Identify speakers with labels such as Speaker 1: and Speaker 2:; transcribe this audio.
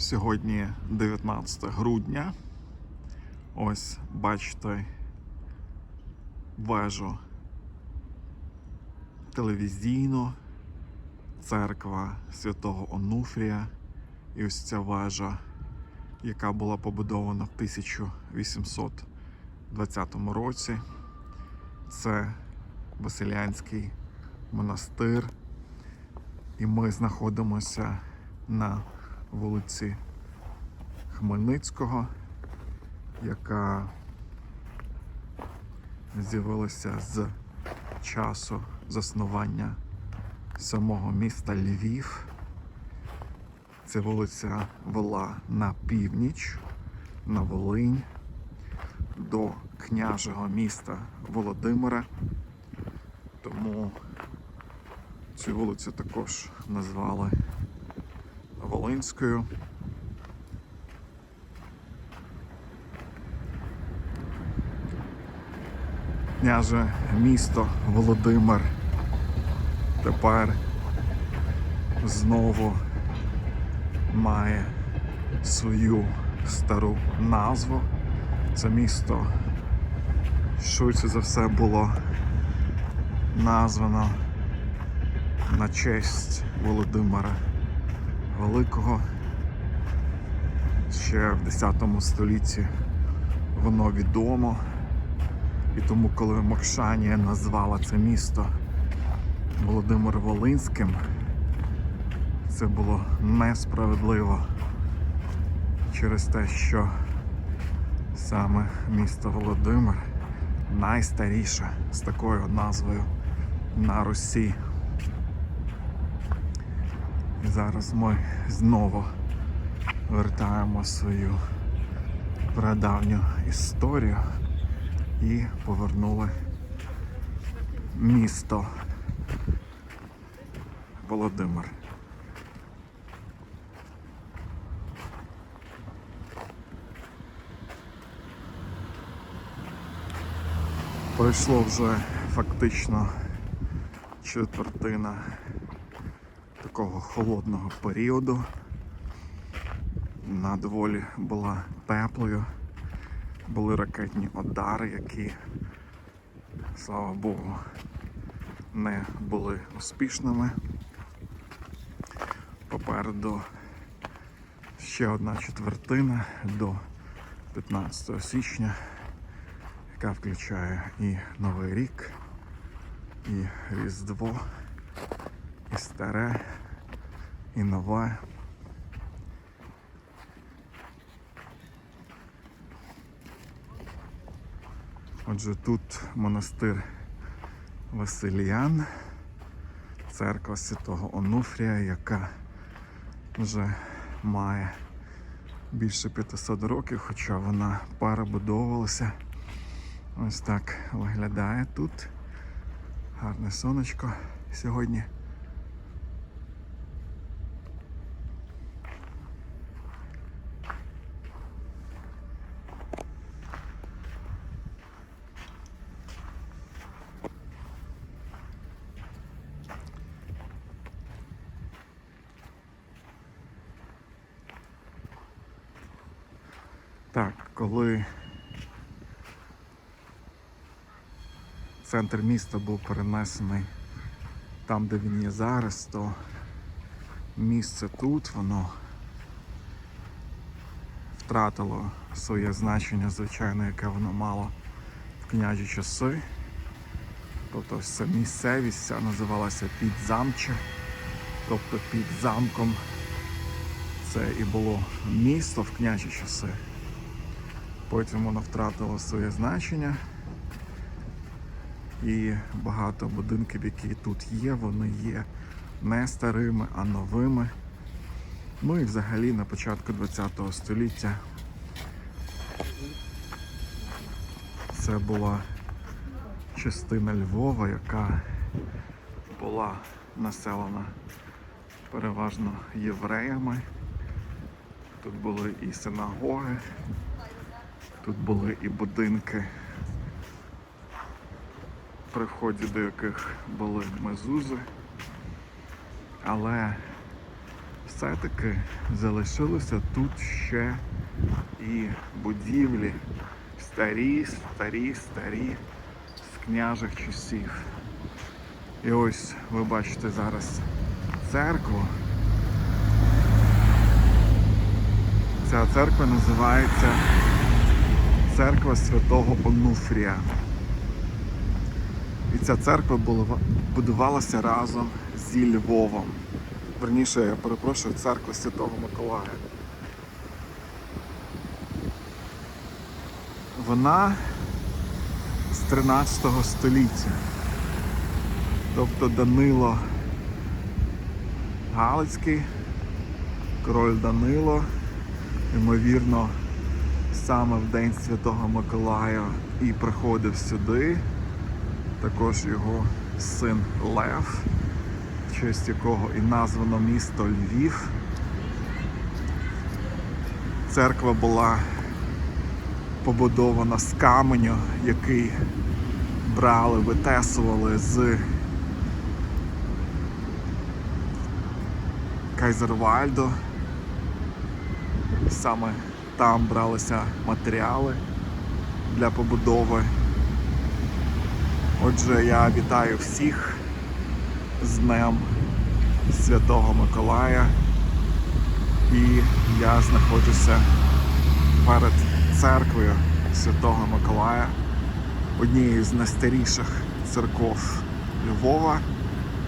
Speaker 1: Сьогодні 19 грудня. Ось бачите вежу телевізійну, церква святого Онуфрія. І ось ця вежа, яка була побудована в 1820 році. Це Василянський монастир. І ми знаходимося на вулиці Хмельницького, яка з'явилася з часу заснування самого міста Львів. Ця вулиця вела на північ, на Волинь, до княжого міста Володимира. Тому цю вулицю також назвали Волинською. Княже місто Володимир тепер знову має свою стару назву. Це місто швидше за все було названо на честь Володимира Великого. Ще в 10 столітті воно відомо. І тому, коли Мокшанія назвала це місто Володимир Волинським, це було несправедливо через те, що саме місто Володимир найстаріше з такою назвою на Русі. І зараз ми знову вертаємо свою прадавню історію і повернули місто Володимир. Пройшло вже фактично четвертина такого холодного періоду. На доволі була теплою. Були ракетні удари, які, слава Богу, не були успішними. Попереду ще одна четвертина до 15 січня, яка включає і Новий рік, і Різдво, і старе, і нове. Отже, тут монастир Василіян, церква святого Онуфрія, яка вже має більше 500 років, хоча вона перебудовувалася. Ось так виглядає тут. Гарне сонечко сьогодні. Так, коли центр міста був перенесений там, де він є зараз, то місце тут, воно втратило своє значення, звичайно, яке воно мало в княжі часи. Тобто ось місцевість ця називалася Підзамче, тобто під замком це і було місто в княжі часи. Потім воно втратило своє значення. І багато будинків, які тут є, вони є не старими, а новими. Ну і взагалі на початку ХХ століття це була частина Львова, яка була населена переважно євреями. Тут були і синагоги, тут були і будинки при вході до яких були мезузи. Але все-таки залишилися тут ще і будівлі старі, старі, старі з княжих часів. І ось ви бачите зараз церкву. Ця церква називається Церква Святого Онуфрія. І ця церква будувалася разом зі Львовом. Верніше, я перепрошую, церква Святого Миколая. Вона з 13 століття. Тобто Данило Галицький, король Данило, ймовірно, саме в День Святого Миколая і приходив сюди. Також його син Лев, честь якого і названо місто Львів. Церква була побудована з каменю, який брали, витесували з Кайзервальдо. Саме там бралися матеріали для побудови. Отже, я вітаю всіх з Днем Святого Миколая. І я знаходжуся перед церквою Святого Миколая, однією з найстаріших церков Львова.